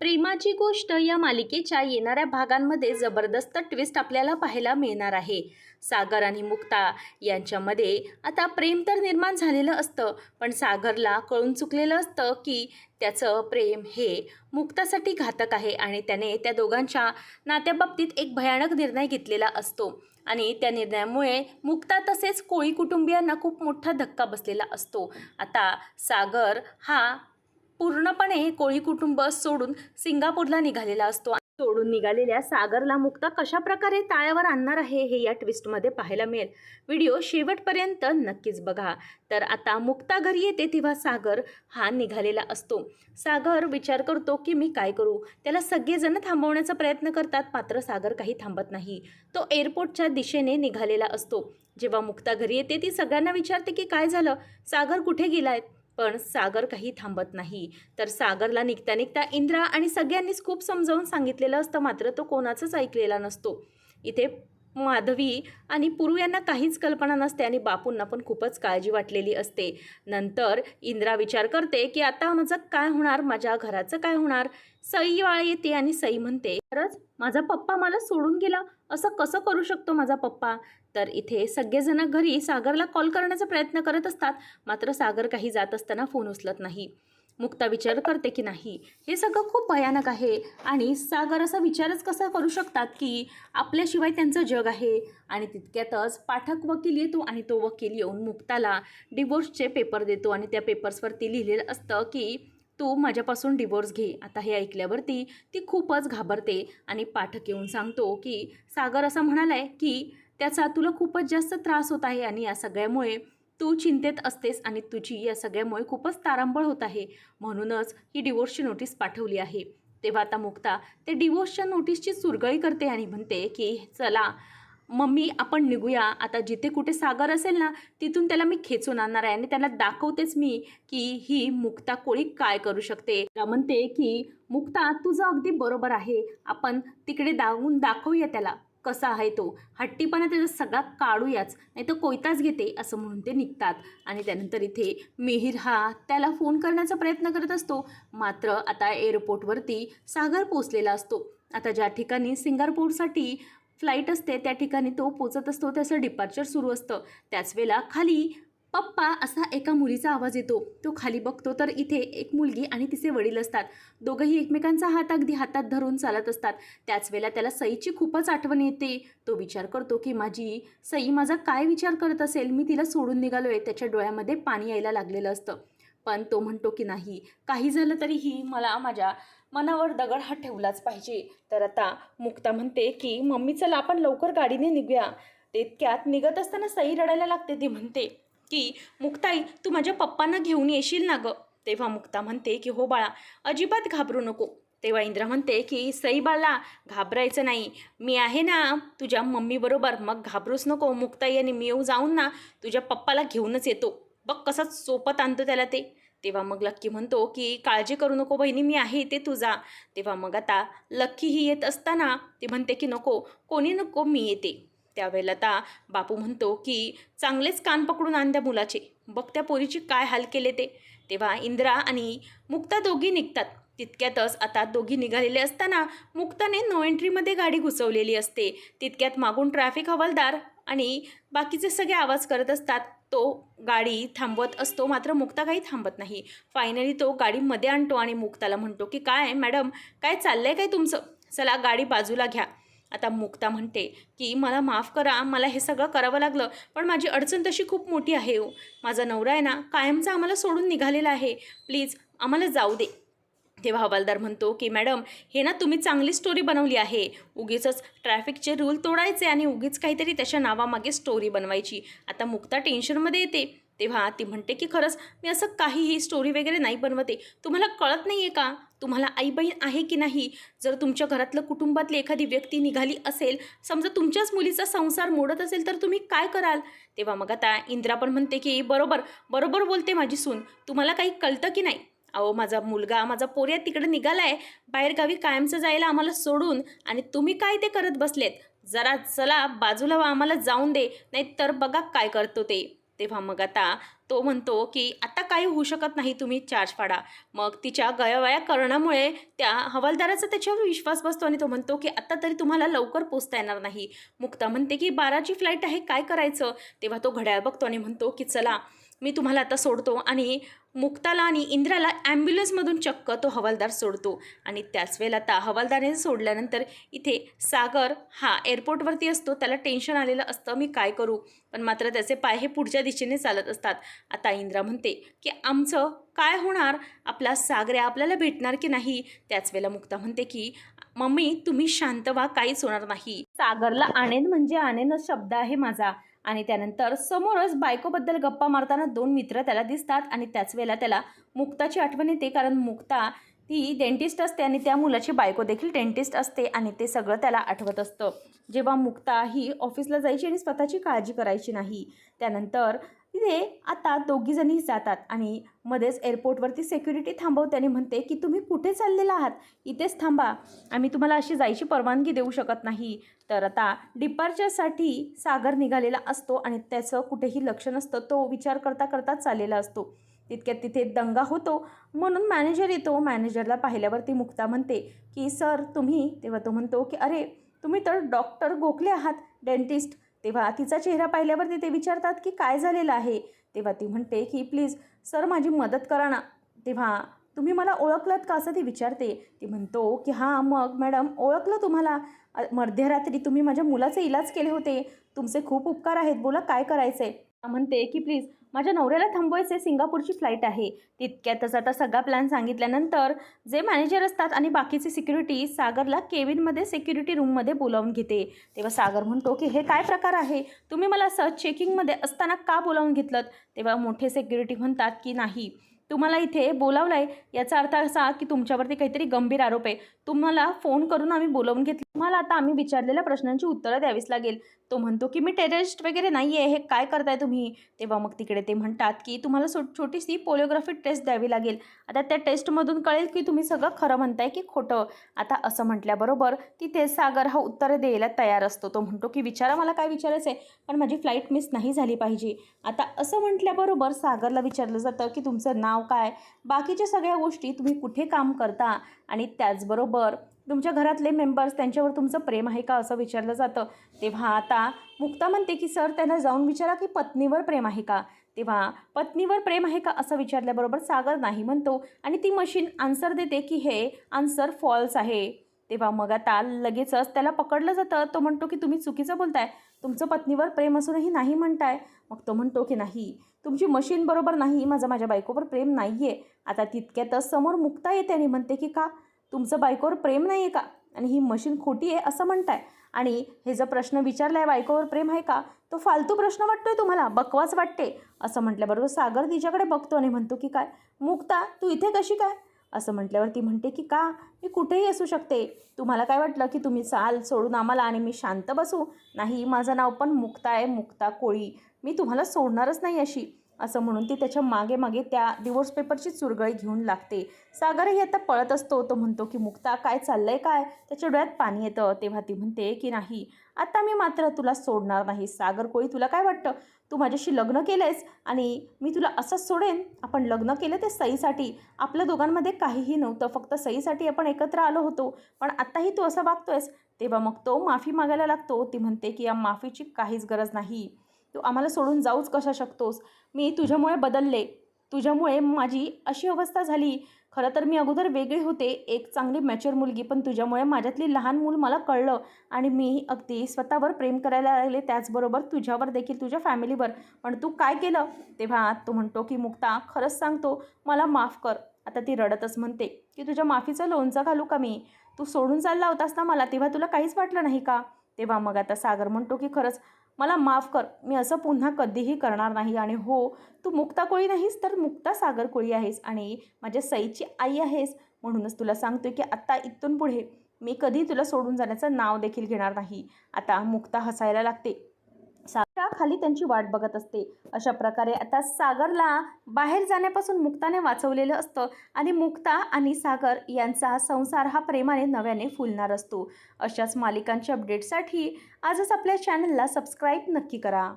प्रेमाची गोष्ट या मालिकेच्या येणाऱ्या भागांमध्ये जबरदस्त ट्विस्ट आपल्याला पाहायला मिळणार आहे. सागर आणि मुक्ता यांच्यामध्ये आता प्रेम तर निर्माण झालेलं असतं पण सागरला कळून चुकलेलं असतं की त्याचं प्रेम हे मुक्तासाठी घातक आहे आणि त्याने त्या दोघांच्या नात्याबाबतीत एक भयानक निर्णय घेतलेला असतो. आणि त्या निर्णयामुळे मुक्ता तसेच कोळी कुटुंबियांना खूप मोठा धक्का बसलेला असतो. आता सागर हा पूर्णपणे कोळी कुटुंब सोडून सिंगापूरला निघालेला असतो. सोडून निघालेल्या सागरला मुक्ता कशा प्रकारे ताळ्यावर आणणार आहे हे या ट्विस्टमध्ये पाहायला मिळेल. व्हिडिओ शेवटपर्यंत नक्कीच बघा. तर आता मुक्ता घरी येते तेव्हा सागर हा निघालेला असतो. सागर विचार करतो की मी काय करू? त्याला सगळेजण थांबवण्याचा प्रयत्न करतात मात्र सागर काही थांबत नाही. तो एअरपोर्टच्या दिशेने निघालेला असतो. जेव्हा मुक्ता घरी येते ती सगळ्यांना विचारते की काय झालं? सागर कुठे गेलाय? पण सागर काही थांबत नाही. तर सागरला निघता निघता इंद्रा आणि सगळ्यांनीच खूप समजावून सांगितलेलं असतं मात्र तो कोणाचंच ऐकलेला नसतो. इथे माधवी आणि पुरू यांना काहीच कल्पना नसते आणि बापूंना पण खूपच काळजी वाटलेली असते. नंतर इंद्रा विचार करते की आता माझं काय होणार? माझ्या घराचं काय होणार? सई वाळ येते आणि सई म्हणते खरंच माझा पप्पा मला सोडून गेला. असं कसं करू शकतो माझा पप्पा? तर इथे सगळेजण घरी सागरला कॉल करण्याचा प्रयत्न करत असतात. मात्र सागर काही जात असताना फोन उचलत नाही. मुक्ता विचार करते की नाही हे सगळं खूप भयानक आहे. आणि सागर असा विचारच कसा करू शकतात की आपल्याशिवाय त्यांचं जग आहे? आणि तितक्यातच पाठक वकील येतो आणि तो वकील येऊन मुक्ताला डिवोर्सचे पेपर देतो आणि त्या पेपर्सवरती लिहिलेलं असतं की तू माझ्यापासून डिवोर्स घे. आता हे ऐकल्यावरती ती खूपच घाबरते आणि पाठक येऊन सांगतो की सागर असं म्हणाला आहे की त्याचा तुला खूपच जास्त त्रास होत आहे आणि या सगळ्यामुळे तू चिंतेत असतेस आणि तुझी या सगळ्यामुळे खूपच तारांबळ होत आहे. म्हणूनच ही डिवोर्सची नोटीस पाठवली आहे. तेव्हा आता मुक्ता ते डिवोर्सच्या नोटीसची चुरगळी करते आणि म्हणते की चला मम्मी आपण निघूया. आता जिथे कुठे सागर असेल ना तिथून त्याला मी खेचून आणणार आहे आणि त्याला दाखवतेच मी की ही मुक्ता कोळी काय करू शकते. त्या म्हणते की मुक्ता तुझं अगदी बरोबर आहे. आपण तिकडे दावून दाखवूया त्याला. कसा आहे तो? हट्टीपणा त्याचा सगळा काढूयाच नाही तर कोयताच घेते असं म्हणून ते निघतात. आणि त्यानंतर इथे मिहीर हा त्याला फोन करण्याचा प्रयत्न करत असतो. मात्र आता एअरपोर्टवरती सागर पोचलेला असतो. आता ज्या ठिकाणी सिंगापूरसाठी फ्लाईट असते त्या ठिकाणी तो पोचत असतो त्याचं डिपार्चर सुरू असतं. त्याच वेळेला खाली पप्पा असा एका मुलीचा आवाज येतो. तो खाली बघतो तर इथे एक मुलगी आणि तिचे वडील असतात. दोघंही एकमेकांचा हात अगदी हातात धरून चालत असतात. त्याच वेळेला त्याला सईची खूपच आठवण येते. तो विचार करतो की माझी सई माझा काय विचार करत असेल? मी तिला सोडून निघालो आहे त्याच्या डोळ्यामध्ये पाणी यायला लागलेलं असतं. पण तो म्हणतो की नाही. काही झालं तरीही मला माझ्या मनावर दगड हा ठेवलाच पाहिजे. तर आता मुक्ता म्हणते की मम्मी चला आपण लवकर गाडीने निघूया. तितक्यात निघत असताना सई रडायला लागते ती म्हणते. की मुक्ताई तू माझ्या पप्पांना घेऊन येशील ना गं? तेव्हा मुक्ता म्हणते की हो बाळा अजिबात घाबरू नको. तेव्हा इंद्रा म्हणते की सई बाळा घाबरायचं नाही. मी आहे ना तुझ्या मम्मीबरोबर मग घाबरूच नको. मुक्ताई आणि मी येऊ जाऊन ना तुझ्या पप्पाला घेऊनच येतो. बघ कसं सोपत आणतो त्याला ते. तेव्हा मग लक्की म्हणतो की काळजी करू नको बहिणी मी आहे ते तुझा. तेव्हा मग आता लक्की ही येत असताना ती म्हणते की नको. कोणी नको मी येते. त्यावेळेला आता बापू म्हणतो की चांगलेच कान पकडून आण त्या मुलाचे. बघ त्या पोरीची काय हाल केले ते. तेव्हा इंद्रा आणि मुक्ता दोघी निघतात. तितक्यातच आता दोघी निघालेले असताना मुक्ताने नो एंट्रीमध्ये गाडी घुसवलेली असते. तितक्यात मागून ट्रॅफिक हवालदार आणि बाकीचे सगळे आवाज करत असतात. तो गाडी थांबवत असतो मात्र मुक्ता काही थांबत नाही. फायनली तो गाडीमध्ये आणतो आणि मुक्ताला म्हणतो की काय मॅडम काय चाललं आहे काय तुमचं? चला गाडी बाजूला घ्या. आता मुक्ता म्हणते की मला माफ करा मला हे सगळं करावं लागलं पण माझी अडचण तशी खूप मोठी आहे हो. माझा नवरा आहे ना कायमचा आम्हाला सोडून निघालेला आहे. प्लीज आम्हाला जाऊ दे. तेव्हा हवालदार म्हणतो की मॅडम हे ना तुम्ही चांगली स्टोरी बनवली आहे. उगीच ट्रॅफिकचे रूल तोडायचे आणि उगीच काहीतरी त्याच्या नावामागे स्टोरी बनवायची. आता मुक्ता टेन्शनमध्ये येते. तेव्हा ती म्हणते की खरंच मी असं काहीही स्टोरी वगैरे नाही बनवते. तुम्हाला कळत नाही आहे का? तुम्हाला आई बहीण आहे की नाही? जर तुमच्या घरातलं कुटुंबातली एखादी व्यक्ती निघाली असेल समजा तुमच्याच मुलीचा संसार मोडत असेल तर तुम्ही काय कराल? तेव्हा मग आता इंद्रा पण म्हणते की बरोबर बरोबर बोलते माझी सून. तुम्हाला काही कळतं की नाही? अहो माझा मुलगा माझा पोर्या तिकडे आहे बाहेरगावी कायमचं जायला आम्हाला सोडून आणि तुम्ही काय ते करत बसलेत? जरा चला बाजूला आम्हाला जाऊन दे. नाही तर बघा काय करतो ते. तेव्हा मग आता तो म्हणतो की आता काही होऊ शकत नाही तुम्ही चार्ज पाडा. मग तिच्या गयावया करण्यामुळे त्या हवालदाराचा त्याच्यावर विश्वास बसतो आणि तो म्हणतो की आता तरी तुम्हाला लवकर पोचता येणार नाही. मुक्ता म्हणते की बाराची फ्लाईट आहे काय करायचं? तेव्हा तो घड्याळ बघतो आणि म्हणतो की चला मी तुम्हाला आता सोडतो आणि मुक्ताला आणि इंद्राला ॲम्ब्युलन्समधून चक्क तो हवालदार सोडतो. आणि त्याच वेळेला आता हवालदाराने सोडल्यानंतर इथे सागर हा एअरपोर्टवरती असतो. त्याला टेन्शन आलेलं असतं मी काय करू? पण मात्र त्याचे पाय हे पुढच्या दिशेने चालत असतात. आता इंद्रा म्हणते की आमचं काय होणार? आपला सागऱ्या आपल्याला भेटणार की नाही? त्याच वेळेला मुक्ता म्हणते की मम्मी तुम्ही शांत व्हा काहीच होणार नाही. सागरला आणेन म्हणजे आणेनच शब्द आहे माझा. आणि त्यानंतर समोरच बायकोबद्दल गप्पा मारताना दोन मित्र त्याला दिसतात आणि त्याच वेळेला त्याला मुक्ताची आठवण येते कारण मुक्ता ती डेंटिस्ट असते आणि त्या मुलाची बायको देखील डेंटिस्ट असते आणि ते सगळं त्याला आठवत असतं. जेव्हा मुक्ता ही ऑफिसला जायची आणि स्वतःची काळजी करायची नाही त्यानंतर तिथे आता दोघीजणी जातात आणि मध्येच एअरपोर्टवरती सेक्युरिटी थांबवते आणि म्हणते की तुम्ही कुठे चाललेला आहात? इथेच थांबा. आम्ही तुम्हाला अशी जायची परवानगी देऊ शकत नाही. तर आता डिपार्चरसाठी सागर निघालेला असतो आणि त्याचं कुठेही लक्ष नसतं. तो विचार करता करता चाललेला असतो. तितक्यात तिथे दंगा होतो. म्हणून मॅनेजर येतो. मॅनेजरला पाहिल्यावरती मुक्ता म्हणते की सर तुम्ही? तेव्हा तो म्हणतो की अरे तुम्ही तर डॉक्टर गोखले आहात डेंटिस्ट तेव्हा तिचा चेहरा पाहिल्यावरती ते विचारतात की काय झालेलं आहे? तेव्हा ती म्हणते की प्लीज सर माझी मदत करा ना. तेव्हा तुम्ही मला ओळखलात का? असं ती विचारते. ती म्हणतो की हां मग मॅडम ओळखलं तुम्हाला? मध्यरात्री तुम्ही माझ्या मुलाचे इलाज केले होते. तुमचे खूप उपकार आहेत. बोला काय करायचं आहे म्हणते की प्लीज माझ्या नवऱ्याला थांबवायचे सिंगापूरची फ्लाईट आहे. तितक्यातच आता सगळा प्लॅन सांगितल्यानंतर जे मॅनेजर असतात आणि बाकीचे सिक्युरिटी सागरला केबिनमध्ये सिक्युरिटी रूममध्ये बोलावून घेते. तेव्हा सागर म्हणतो की हे काय प्रकार आहे? तुम्ही मला असं चेकिंगमध्ये असताना का बोलावून घेतलं तेव्हा मोठे सिक्युरिटी म्हणतात की नाही तुम्हाला इथे बोलावलं आहे याचा अर्थ असा की तुमच्यावरती काहीतरी गंभीर आरोप आहे. तुम्हाला फोन करून आम्ही बोलावून घेतले. तुम्हाला आता आम्ही विचारलेल्या प्रश्नांची उत्तरं द्यावीच लागेल. तो म्हणतो की मी टेररिस्ट वगैरे नाही आहे हे काय करताय तुम्ही? तेव्हा मग तिकडे ते म्हणतात की तुम्हाला सो छोटीशी पोलिओग्राफी टेस्ट द्यावी लागेल. आता त्या टेस्टमधून कळेल की तुम्ही सगळं खरं म्हणताय की खोटं. आता असं म्हटल्याबरोबर तिथे सागर हा उत्तर द्यायला तयार असतो. तो म्हणतो की विचारा मला काय विचारायचं आहे पण माझी फ्लाईट मिस नाही झाली पाहिजे. आता असं म्हटल्याबरोबर सागरला विचारलं जातं की तुमचं नाव काय? बाकीच्या सगळ्या गोष्टी तुम्ही कुठे काम करता? आणि त्याचबरोबर तुमच्या घरातले मेंबर्स त्यांच्यावर तुमचं प्रेम आहे का असं विचारलं जातं? तेव्हा आता मुक्ता म्हणते की सर त्यांना जाऊन विचारा की पत्नीवर प्रेम आहे का? तेव्हा पत्नीवर प्रेम आहे का? असं विचारल्याबरोबर सागर नाही म्हणतो आणि ती मशीन आन्सर देते की हे आन्सर फॉल्स आहे. तेव्हा मग आता लगेचच त्याला पकडलं जातं. तो म्हणतो की तुम्ही चुकीचं बोलताय. तुमचं पत्नीवर प्रेम असूनही नाही म्हणताय. मग तो म्हणतो की नाही तुमची मशीन बरोबर नाही माझं माझ्या बायकोवर प्रेम नाही आहे आता तितक्यातच समोर मुक्ता येते आणि म्हणते की का तुमचं बायकोवर प्रेम नाही आहे का? आणि ही मशीन खोटी आहे असं म्हणताय. आणि हे जर प्रश्न विचारला आहे बायकोवर प्रेम आहे का? तो फालतू प्रश्न वाटतोय तुम्हाला बकवास वाटते. असं म्हटल्याबरोबर सागर तिच्याकडे बघतो आणि म्हणतो की काय मुक्ता तू इथे कशी काय? असं म्हटल्यावर ती म्हणते की का? मी कुठेही असू शकते. तुम्हाला काय वाटलं की तुम्ही चाल सोडून आम्हाला आणि मी शांत बसू? नाही माझं नाव पण मुक्ता आहे मुक्ता कोळी. मी तुम्हाला सोडणारच नाही अशी. असं म्हणून ती त्याच्यामागे मागे त्या डिवोर्स पेपरची चुरगळी घेऊन लागते. सागरही आता पळत असतो. तो म्हणतो की मुक्ता काय चाललंय काय? त्याच्या डोळ्यात पाणी येतं. तेव्हा ती म्हणते की नाही आता मी मात्र तुला सोडणार नाही. सागर कोळी तुला काय वाटतं? तू माझ्याशी लग्न केलंयस आणि मी तुला असंच सोडेन आपण लग्न केलं ते सईसाठी. आपल्या दोघांमध्ये काहीही नव्हतं फक्त सईसाठी आपण एकत्र आलो होतो. पण आत्ताही तू असं वागतोयस. तेव्हा मग तो माफी मागायला लागतो. ती म्हणते की या माफीची काहीच गरज नाही. तू आम्हाला सोडून जाऊच कशा शकतोस? मी तुझ्यामुळे बदलले. तुझ्यामुळे माझी अशी अवस्था झाली. खरं तर मी अगोदर वेगळी होते. एक चांगली मॅच्युअर मुलगी पण तुझ्यामुळे माझ्यातली लहान मूल मला कळलं आणि मी अगदी स्वतःवर प्रेम करायला लागले. त्याचबरोबर तुझ्यावर देखील तुझ्या फॅमिलीवर पण तू काय केलं? तेव्हा तो म्हणतो की मुक्ता खरंच सांगतो मला माफ कर. आता ती रडतच म्हणते की तुझ्या माफीचं लोणचं घालू का मी? तू सोडून चालला होतास ना मला तेव्हा तुला काहीच वाटलं नाही का? तेव्हा मग आता सागर म्हणतो की खरंच मला माफ कर. मी असं पुन्हा कधीही करणार नाही आणि हो तू मुक्ता कोळी नाहीस तर मुक्ता सागर कोळी आहेस आणि माझ्या सईची आई आहेस. म्हणूनच तुला सांगतोय की आत्ता इथून पुढे मी कधी तुला सोडून जाण्याचं नाव देखील घेणार नाही. आता मुक्ता हसायला लागते. सागरा खाली त्यांची वाट बघत असते. अशा प्रकारे आता सागरला बाहेर जाण्यापासून मुक्ताने वाचवलेलं असतं आणि मुक्ता आणि सागर यांचा संसार हा प्रेमाने नव्याने फुलणार असतो. अशाच मालिकांच्या अपडेटसाठी आजच आपल्या चॅनलला सबस्क्राईब नक्की करा.